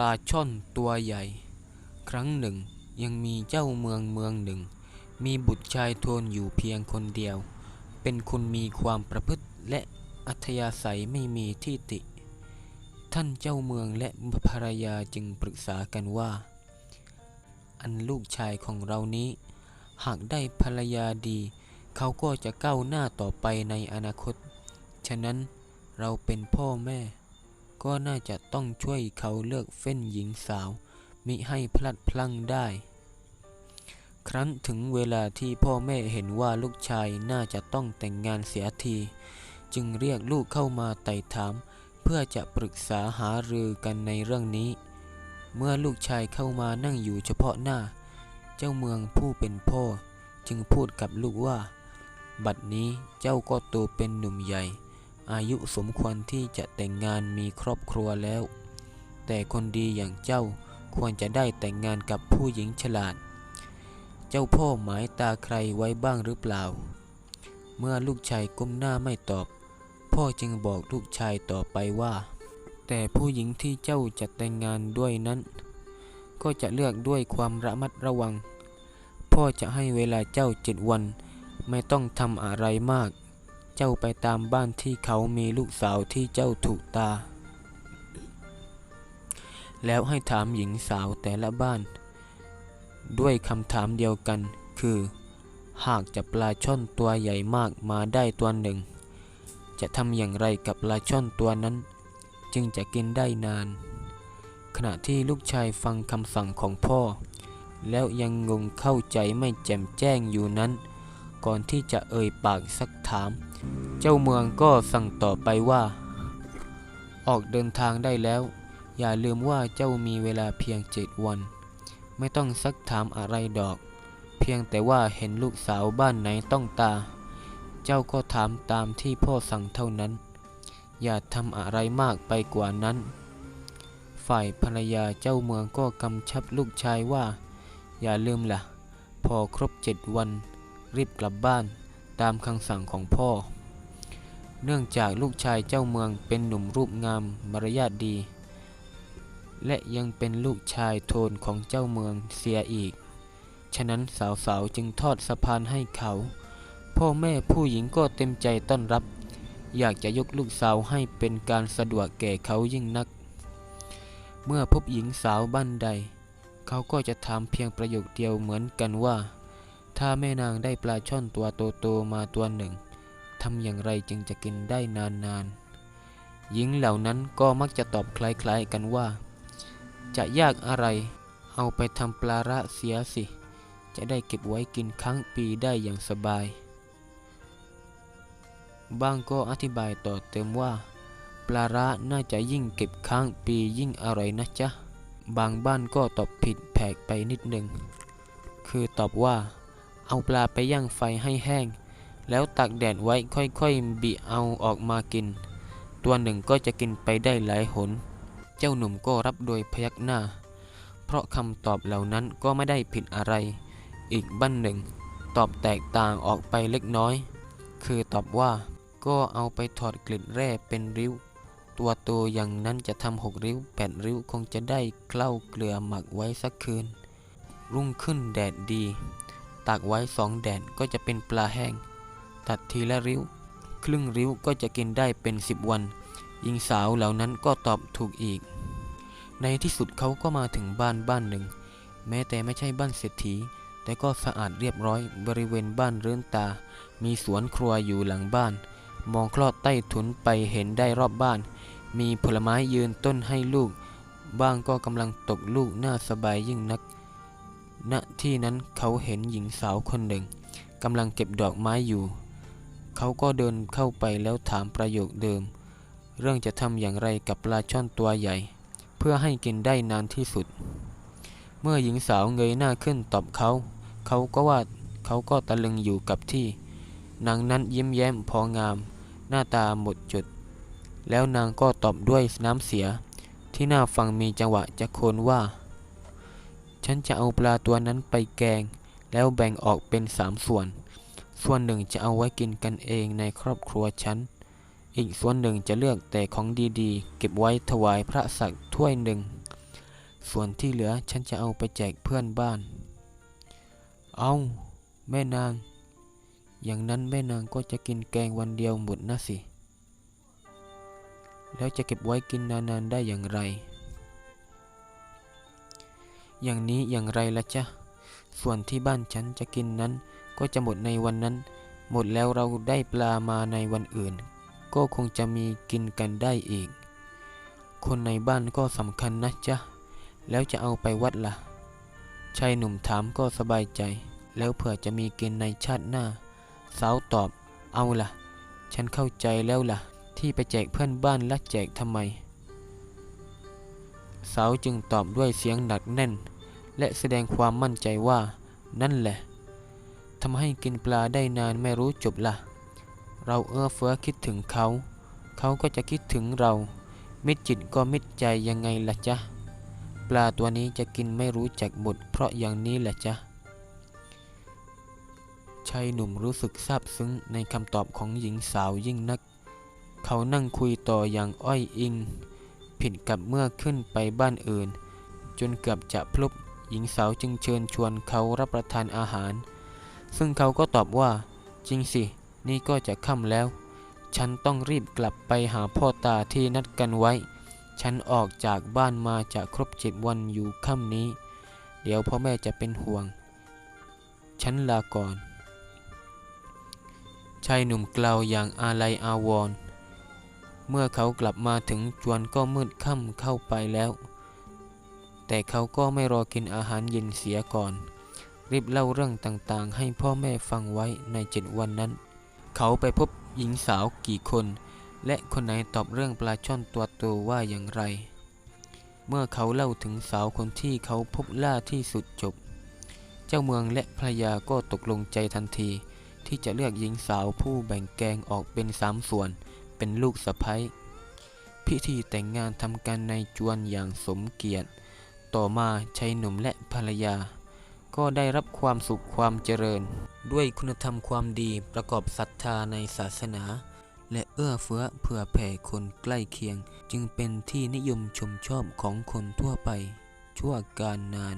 ลาช่อนตัวใหญ่ ครั้งหนึ่ง ยังมีเจ้าเมืองเมืองหนึ่ง มีบุตรชายโทนอยู่เพียงคนเดียว เป็นคนมีความประพฤติและอัธยาศัยไม่มีที่ติ ท่านเจ้าเมืองและภรรยาจึงปรึกษากันว่า อันลูกชายของเรานี้ หากได้ภรรยาดี เขาก็จะก้าวหน้าต่อไปในอนาคต ฉะนั้นเราเป็นพ่อแม่ ก็น่าจะต้องช่วยเขาเลือกเฟ้นหญิงสาว มิให้พลัดพลั้งได้ ครั้นถึงเวลาที่พ่อแม่เห็นว่าลูกชายน่าจะต้องแต่งงานเสียที จึงเรียกลูกเข้ามาไต่ถาม เพื่อจะปรึกษาหารือกันในเรื่องนี้ เมื่อลูกชายเข้ามานั่งอยู่เฉพาะหน้า เจ้าเมืองผู้เป็นพ่อ จึงพูดกับลูกว่า บัดนี้เจ้าก็โตเป็นหนุ่มใหญ่ อายุสมควรที่จะแต่งงานมีครอบครัวแล้ว แต่คนดีอย่างเจ้าควรจะได้แต่งงานกับผู้หญิงฉลาด เจ้าพ่อหมายตาใครไว้บ้างหรือเปล่า เมื่อลูกชายก้มหน้าไม่ตอบ พ่อจึงบอกลูกชายต่อไปว่า แต่ผู้หญิงที่เจ้าจะแต่งงานด้วยนั้น ก็จะเลือกด้วยความระมัดระวัง พ่อจะให้เวลาเจ้าเจ็ดวัน ไม่ต้องทำอะไรมาก เจ้าไปตามบ้านที่เขามีลูกสาวที่เจ้าถูกตา แล้วให้ถามหญิงสาวแต่ละบ้าน ด้วยคำถามเดียวกัน คือ หากจะปลาช่อนตัวใหญ่มากมาได้ตัวหนึ่ง จะทำอย่างไรกับปลาช่อนตัวนั้น จึงจะกินได้นาน ขณะที่ลูกชายฟังคำสั่งของพ่อ แล้วยังงงเข้าใจไม่แจ่มแจ้งอยู่นั้น ก่อนที่จะเอ่ยปากสักถาม เจ้าเมืองก็สั่งต่อไปว่า ออกเดินทางได้แล้ว อย่าลืมว่าเจ้ามีเวลาเพียงเจ็ดวัน ไม่ต้องซักถามอะไรดอก เพียงแต่ว่าเห็นลูกสาวบ้านไหนต้องตา เจ้าก็ถามตามที่พ่อสั่งเท่านั้น อย่าทำอะไรมากไปกว่านั้น ฝ่ายภรรยาเจ้าเมืองก็กำชับลูกชายว่า อย่าลืมละ่ะพอครบเจ็ดวัน รีบกลับบ้านตามคำสั่งของพ่อ เนื่องจากลูกชายเจ้าเมืองเป็นหนุ่มรูปงามมารยาทดี และยังเป็นลูกชายโทนของเจ้าเมืองเสียอีก ฉะนั้นสาวๆจึงทอดสะพานให้เขา พ่อแม่ผู้หญิงก็เต็มใจต้อนรับ อยากจะยกลูกสาวให้เป็นการสะดวกแก่เขายิ่งนัก เมื่อพบหญิงสาวบ้านใด เขาก็จะถามเพียงประโยคเดียวเหมือนกันว่า ถ้าแม่นางได้ปลาช่อนตัวโตๆมาตัวหนึ่งทำอย่างไรจึงจะกินได้นานๆ หญิงเหล่านั้นก็มักจะตอบคล้ายๆกันว่า จะยากอะไร เอาไปทำปลาระเสียสิ จะได้เก็บไว้กินครั้งปีได้อย่างสบายบางก็อธิบายต่อเติมว่า ปลาระน่าจะยิ่งเก็บค้างปียิ่งอร่อยนะจ๊ะ บางบ้านก็ตอบผิดแผกไปนิดหนึ่ง คือตอบว่า เอาปลาไปย่างไฟให้แห้ง แล้วตากแดดไว้ค่อยๆบิเอาออกมากิน ตัวหนึ่งก็จะกินไปได้หลายหน เจ้าหนุ่มก็รับโดยพยักหน้า เพราะคำตอบเหล่านั้นก็ไม่ได้ผิดอะไร อีกบ้านหนึ่ง ตอบแตกต่างออกไปเล็กน้อย คือตอบว่าก็เอาไปถอดกล็ดแร่เป็นริ้ว ตัวโตอย่างนั้นจะทำหกริ้วแปดริ้วคงจะได้เคล้าเกลือหมักไว้สักคืน รุ่งขึ้นแดดดี ตากไว้สองแดดก็จะเป็นปลาแห้ง ตัดทีละริ้ว ครึ่งริ้วก็จะกินได้เป็นสิบวัน หญิงสาวเหล่านั้นก็ตอบถูกอีก ในที่สุดเขาก็มาถึงบ้านบ้านหนึ่ง แม้แต่ไม่ใช่บ้านเศรษฐี แต่ก็สะอาดเรียบร้อยบริเวณบ้านเรือนตา มีสวนครัวอยู่หลังบ้าน มองคลอดใต้ถุนไปเห็นได้รอบบ้าน มีผลไม้ยืนต้นให้ลูก บ้างก็กำลังตกลูกน่าสบายยิ่งนัก ณที่นั้นเขาเห็นหญิงสาวคนหนึ่งกำลังเก็บดอกไม้อยู่ เขาก็เดินเข้าไปแล้วถามประโยคเดิม เรื่องจะทำอย่างไรกับปลาช่อนตัวใหญ่ เพื่อให้กินได้นานที่สุด เมื่อหญิงสาวเงยหน้าขึ้นตอบเขา เขาก็ว่าเขาก็ตะลึงอยู่กับที่ นางนั้นยิ้มแย้มพองาม หน้าตาหมดจุดแล้วนางก็ตอบด้วยน้ำเสีย ที่น่าฟังมีจังหวะจะโคนว่า ฉันจะเอาปลาตัวนั้นไปแกง แล้วแบ่งออกเป็นสามส่วน ส่วนหนึ่งจะเอาไว้กินกันเองในครอบครัวฉัน อีกส่วนหนึ่งจะเลือกแต่ของดีๆ เก็บไว้ถวายพระสักถ้วยหนึ่ง ส่วนที่เหลือฉันจะเอาไปแจกเพื่อนบ้าน เอาแม่นาง อย่างนั้นแม่นางก็จะกินแกงวันเดียวหมดนะสิ แล้วจะเก็บไว้กินนานๆได้อย่างไร อย่างนี้อย่างไรละจ๊ะ ส่วนที่บ้านฉันจะกินนั้น ก็จะหมดในวันนั้น หมดแล้วเราได้ปลามาในวันอื่น ก็คงจะมีกินกันได้อีก คนในบ้านก็สำคัญนะจ๊ะ แล้วจะเอาไปวัดละ่ะชายหนุ่มถามก็สบายใจ แล้วเผื่อจะมีกินในชาติหน้า สาวตอบ เอาล่ะ ฉันเข้าใจแล้วล่ะ ที่ไปแจกเพื่อนบ้านและแจกทำไม สาวจึงตอบด้วยเสียงหนักแน่น และแสดงความมั่นใจว่า นั่นแหละทำให้กินปลาได้นานไม่รู้จบละ่ะ เราเอื้อเฟื้อคิดถึงเขา เขาก็จะคิดถึงเรา มิตรจิตก็มิตรใจยังไงล่ะจ๊ะ ปลาตัวนี้จะกินไม่รู้จักหมดเพราะอย่างนี้แหละจ๊ะชายหนุ่มรู้สึกซาบซึ้งในคำตอบของหญิงสาวยิ่งนัก เขานั่งคุยต่ออย่างอ้อยอิง ผิดกับเมื่อขึ้นไปบ้านอื่น จนเกือบจะพลุบหญิงสาวจึงเชิญชวนเขารับประทานอาหาร ซึ่งเขาก็ตอบว่า จริงสิ นี่ก็จะค่ำแล้ว ฉันต้องรีบกลับไปหาพ่อตาที่นัดกันไว้ ฉันออกจากบ้านมาจะครบเจ็ดวันอยู่ค่ำนี้ เดี๋ยวพ่อแม่จะเป็นห่วง ฉันลาก่อน ชายหนุ่มกล่าวอย่างอาลัยอาวรณ์ เมื่อเขากลับมาถึงจวนก็มืดค่ำเข้าไปแล้ว แต่เขาก็ไม่รอกินอาหารเย็นเสียก่อน รีบเล่าเรื่องต่างๆ ให้พ่อแม่ฟังไว้ในเจ็ดวันนั้น เขาไปพบหญิงสาวกี่คน และคนไหนตอบเรื่องปลาช่อนตัวโตว่าอย่างไร เมื่อเขาเล่าถึงสาวคนที่เขาพบล่าที่สุดจบ เจ้าเมืองและภรรยาก็ตกลงใจทันที ที่จะเลือกหญิงสาวผู้แบ่งแกงออกเป็นสามส่วน เป็นลูกสะใภ้พิธีแต่งงานทำกันในจวนอย่างสมเกียรติ ต่อมาชายหนุ่มและภรรยา ก็ได้รับความสุขความเจริญ ด้วยคุณธรรมความดีประกอบศรัทธาในศาสนา และเอื้อเฟื้อเผื่อแผ่คนใกล้เคียง จึงเป็นที่นิยมชมชอบของคนทั่วไป ชั่วการนาน